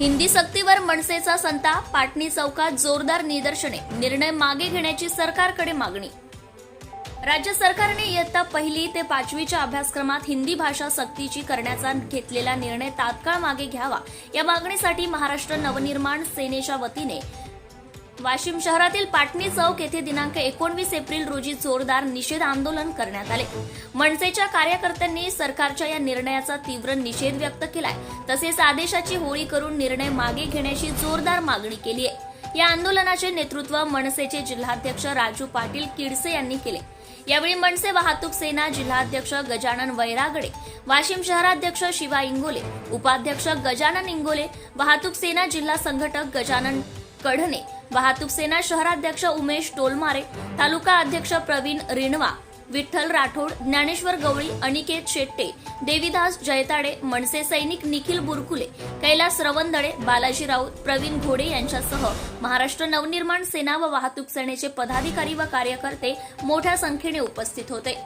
हिंदी सक्तीवर मनसेचा संताप पाटणी चौकात जोरदार निदर्शने निर्णय मागे घेण्याची सरकारकडे मागणी. राज्य सरकारने इयत्ता पहिली ते पाचवीच्या अभ्यासक्रमात हिंदी भाषा सक्तीची करण्याचा घेतलेला निर्णय तात्काळ मागे घ्यावा या मागणीसाठी महाराष्ट्र नवनिर्माण सेनेच्या वतीने वाशिम शहरातील पाटणी चौक येथे दिनांक एकोणवीस एप्रिल रोजी जोरदार निषेध आंदोलन करण्यात आले. मनसेच्या कार्यकर्त्यांनी सरकारच्या या निर्णयाचा तीव्र निषेध व्यक्त केलाय. तसेच आदेशाची होळी करून निर्णय मागे घेण्याची जोरदार मागणी केली आहे या आंदोलनाचे नेतृत्व मनसेचे जिल्हाध्यक्ष राजू पाटील किडसे यांनी केले. यावेळी मनसे वाहतूक सेना जिल्हाध्यक्ष गजानन वैरागडे वाशिम शहराध्यक्ष शिवा इंगोले उपाध्यक्ष गजानन इंगोले वाहतूक सेना जिल्हा संघटक गजानन कढणे वाहतूक सेना शहराध्यक्ष उमेश टोलमारे तालुका अध्यक्ष प्रवीण रिणवा विठ्ठल राठोड ज्ञानेश्वर गवळी अनिकेत शेट्टे देवीदास जयताडे मनसे सैनिक निखिल बुरकुले कैलास रवंदळे बालाजी राऊत प्रवीण घोडे यांच्यासह महाराष्ट्र नवनिर्माण सेना व वाहतूक सेनेचे पदाधिकारी व कार्यकर्ते मोठ्या संख्येने उपस्थित होते.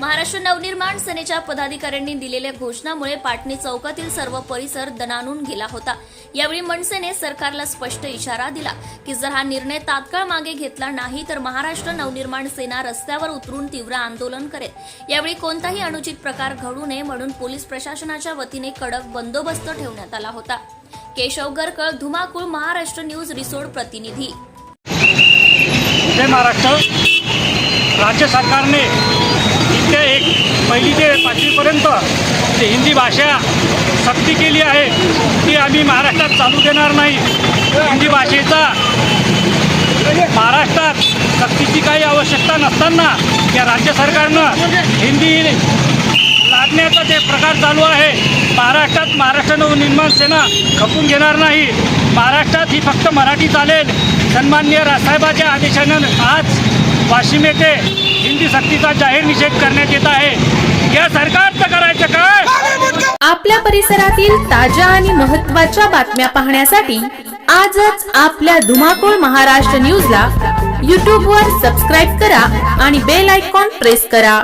महाराष्ट्र नवनिर्माण सेनेच्या पदाधिकाऱ्यांनी दिलेल्या घोषणामुळे पाटणी चौकातील सर्व परिसर दणानून गेला होता. यावेळी मनसेने सरकारला स्पष्ट इशारा दिला की जर हा निर्णय तात्काळ मागे घेतला नाही तर महाराष्ट्र नवनिर्माण सेना रस्त्यावर उतरून तीव्र आंदोलन करेल. यावेळी कोणताही अनुचित प्रकार घडू नये म्हणून पोलीस प्रशासनाच्या वतीने कडक बंदोबस्त ठेवण्यात आला होता. केशव गरकळ धुमाकूळ महाराष्ट्र न्यूज रिसोड प्रतिनिधी. महाराष्ट्र. राज्य सरकारने ते एक पहिली ते पाचवीपर्यंत जे हिंदी भाषा सक्ती केली आहे ती आम्ही महाराष्ट्रात चालू देणार नाही. हिंदी भाषेचा महाराष्ट्रात सक्तीची काही आवश्यकता नसताना या राज्य सरकारनं हिंदी लादण्याचा जे प्रकार चालू आहे महाराष्ट्रात महाराष्ट्र नवनिर्माण सेना खपून घेणार नाही. महाराष्ट्रात ही फक्त मराठी चालेल. सन्मान्य राजसाहेबाच्या आदेशानं आज वाशिम येथे हिंदी सक्तीचा जाहीर निषेध करण्यात येत आहे. या सरकारचं करायचं काय? आपल्या परिसरातील ताज्या आणि महत्त्वाच्या बातम्या पाहण्यासाठी आजच आपल्या धुमाकूळ महाराष्ट्र न्यूजला यूट्यूबवर सबस्क्राईब करा आणि बेल आयकॉन प्रेस करा.